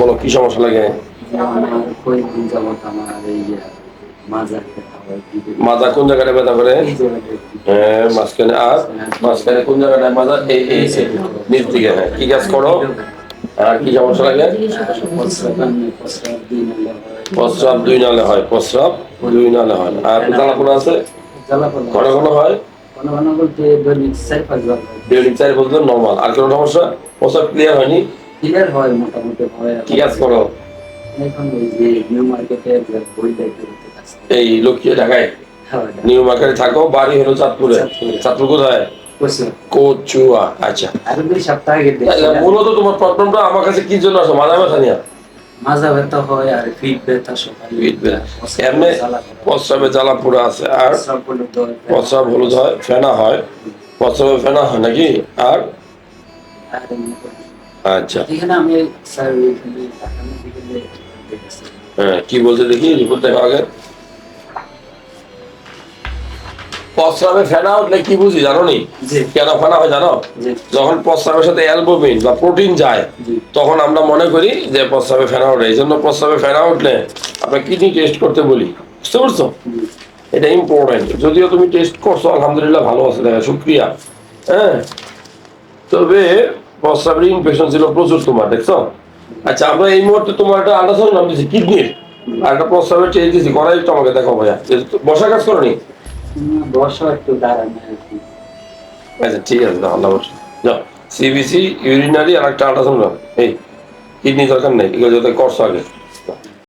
বলো কি সমস্যা লাগে? মাজা কোন জায়গাটা ব্যথা করে? জায়গাটা হ্যাঁ মাঝখানে আর? মাঝখানে কোন জায়গাটায় মাজা? এই এই নিচ দিকে হ্যাঁ। কি কাজ করো? আর কি সমস্যা লাগে? প্রস্রাব দিই নালে হয় প্রস্রাব দুই নালে হয়। আর জ্বালা পোড়া আছে? ঘন ঘন হয়? দৈনিক চার পাঁচবার বলতে নর্মাল আর কোনো সমস্যা? প্রস্রাব ক্লিয়ার হয়নি? ক্লিয়ার হয় মোটামুটি হয় কি কাজ করো? এখন ওই যে নিউ মার্কেটে বই দেখতে। এই ঢাকায়? হ্যাঁ নিউ মার্কেটে থাকো বাড়ি হলো চাঁদপুরে। চাঁদপুরে। কোথায়? কচুয়া। আচ্ছা। আর সপ্তাহ আগে মূলত তোমার প্রবলেমটা আমার কাছে কি জন্য আসো মাথা ব্যথা নিয়ে? মাজা ব্যথা হয় আর পিঠ ব্যথা সকালে। পিঠ ব্যথা। এমনি প্রস্রাবে জ্বালা পোড়া আছে আর হয়। প্রস্রাব হলুদ হয় ফেনা হয়। প্রস্রাবে ফেনা হয় নাকি? আর করে। আচ্ছা আমি স্যার হ্যাঁ কি বলছে দেখি রিপোর্ট দেখো আগে। প্রস্রাবে ফেনা উঠলে কি বুঝি জানো নি কেন ফেনা হয় জানো? যখন প্রস্রাবের সাথে অ্যালবুমিন বা প্রোটিন যায় তখন আমরা মনে করি যে প্রস্রাবে ফেনা ওঠে এই জন্য প্রস্রাবে ফেনা উঠলে আমরা কিডনি টেস্ট করতে বলি। বুঝতে পারছ? এটা ইম্পর্টেন্ট যদিও তুমি টেস্ট করছ আলহামদুলিল্লাহ ভালো আছে দেখা শুক্রিয়া। হ্যাঁ। তবে প্রস্রাবের ইনফেকশন ছিল প্রচুর তোমার দেখছ? আচ্ছা আমরা এই মুহূর্তে তোমার একটা আল্ট্রাসাউন্ড নাম দিয়েছি কিডনির। আর একটা প্রস্রাবের টেস্ট দিয়েছি করাই তোমাকে দেখো ভাইয়া। বসা কাজ করনি? নি বসা একটু দাঁড়ানো আচ্ছা ঠিক আছে দাও আল্লাহ বসে। যাও সিবিসি ইউরিনারি আর একটা আল্ট্রাসাউন্ড এই কিডনি দরকার নেই এগুলো যাতে করছ আগে।